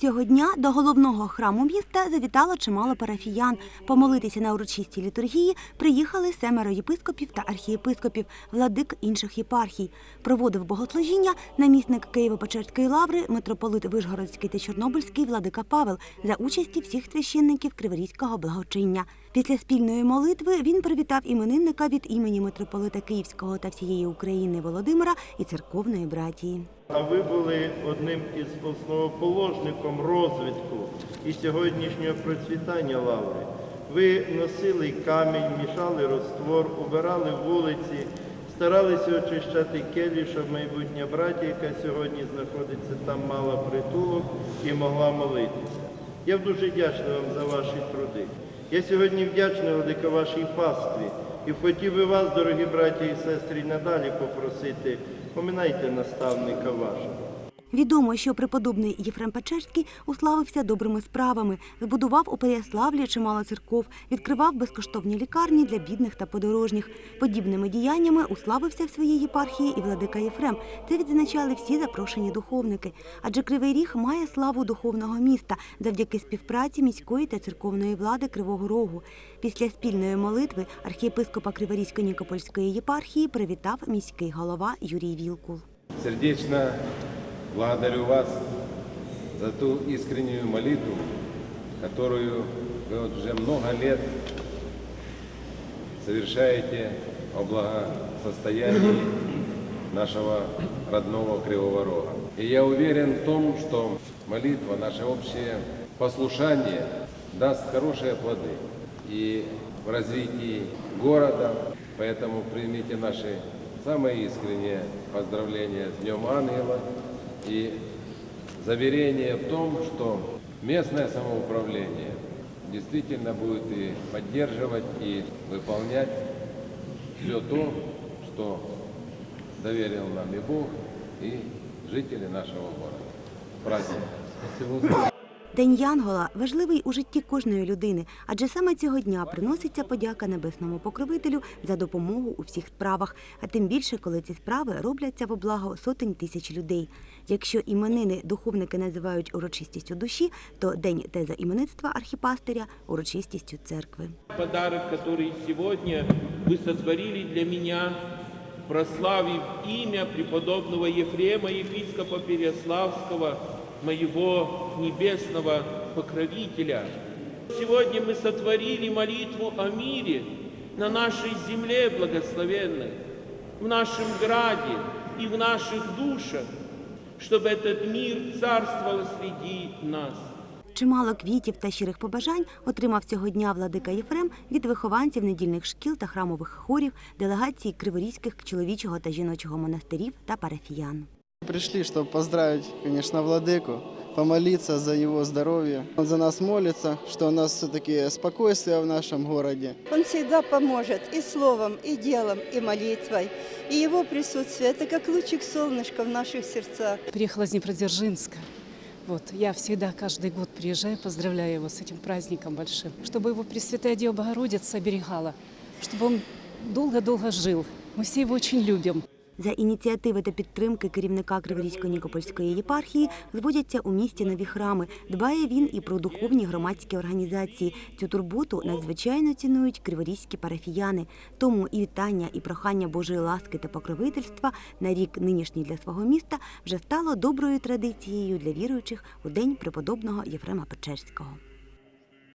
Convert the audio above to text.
Цього дня до головного храму міста завітало чимало парафіян. Помолитися на урочистій літургії приїхали семеро єпископів та архієпископів, владик інших єпархій. Проводив богослужіння намісник Києво-Печерської лаври, митрополит Вишгородський та Чорнобильський владика Павел за участі всіх священників Криворізького благочиння. Після спільної молитви він привітав іменинника від імені митрополита Київського та всієї України Володимира і церковної братії. А ви були одним із основоположником розвитку і сьогоднішнього процвітання лаври. Ви носили камінь, мішали розтвор, убирали вулиці, старалися очищати келі, щоб майбутня братія, яка сьогодні знаходиться там, мала притулок і могла молитися. Я дуже вдячний вам за ваші труди. Я сьогодні вдячний велико вашій пастві і хотів би вас, дорогі браті і сестри, надалі попросити, поминайте наставника вашого. Відомо, що преподобний Єфрем Печерський уславився добрими справами, збудував у Переяславлі чимало церков, відкривав безкоштовні лікарні для бідних та подорожніх. Подібними діяннями уславився в своїй єпархії і владика Єфрем. Це відзначали всі запрошені духовники. Адже Кривий Ріг має славу духовного міста завдяки співпраці міської та церковної влади Кривого Рогу. Після спільної молитви архієпископа Криворізько-Нікопольської єпархії привітав міський голова Юрій Вілкул. Сердечно благодарю вас за ту искреннюю молитву, которую вы уже много лет совершаете о благосостоянии нашего родного Кривого Рога. И я уверен в том, что молитва, наше общее послушание даст хорошие плоды и в развитии города. Поэтому примите наши самые искренние поздравления с Днем Ангела и заверение в том, что местное самоуправление действительно будет и поддерживать, и выполнять все то, что доверил нам и Бог, и жители нашего города. Праздник! День Янгола важливий у житті кожної людини, адже саме цього дня приноситься подяка небесному покровителю за допомогу у всіх справах, а тим більше, коли ці справи робляться во благо сотень тисяч людей. Якщо іменини духовники називають урочистістю душі, то день тезоіменництва архіпастиря урочистістю церкви. подарок, который сегодня вы сотворили для меня, прославив имя преподобного Ефрема, епископа Переяславского, моего небесного покровителя. Сегодня мы сотворили молитву о мире на нашей земле благословенной, в нашем граде и в наших душах, чтобы этот мир царствовал среди нас. Чимало квітів та щирих побажань отримав цього дня владика Єфрем від вихованців недільних шкіл та храмових хорів, делегації криворізьких чоловічого та жіночого монастирів та парафіян. Пришли, чтобы поздравить, конечно, Владыку, помолиться за его здоровье. Он за нас молится, что у нас все-таки спокойствие в нашем городе. Он всегда поможет и словом, и делом, и молитвой. И его присутствие – это как лучик солнышка в наших сердцах. Приехала из Днепродзержинска. Вот, я всегда, каждый год приезжаю, поздравляю его с этим праздником большим. Чтобы его Пресвятая Дева Богородица оберегала, чтобы он долго-долго жил. Мы все его очень любим. За ініціативи та підтримки керівника Криворізько-Нікопольської єпархії зводяться у місті нові храми. Дбає він і про духовні громадські організації. Цю турботу надзвичайно цінують криворізькі парафіяни. Тому і вітання, і прохання Божої ласки та покровительства на рік нинішній для свого міста вже стало доброю традицією для віруючих у день преподобного Єфрема Печерського.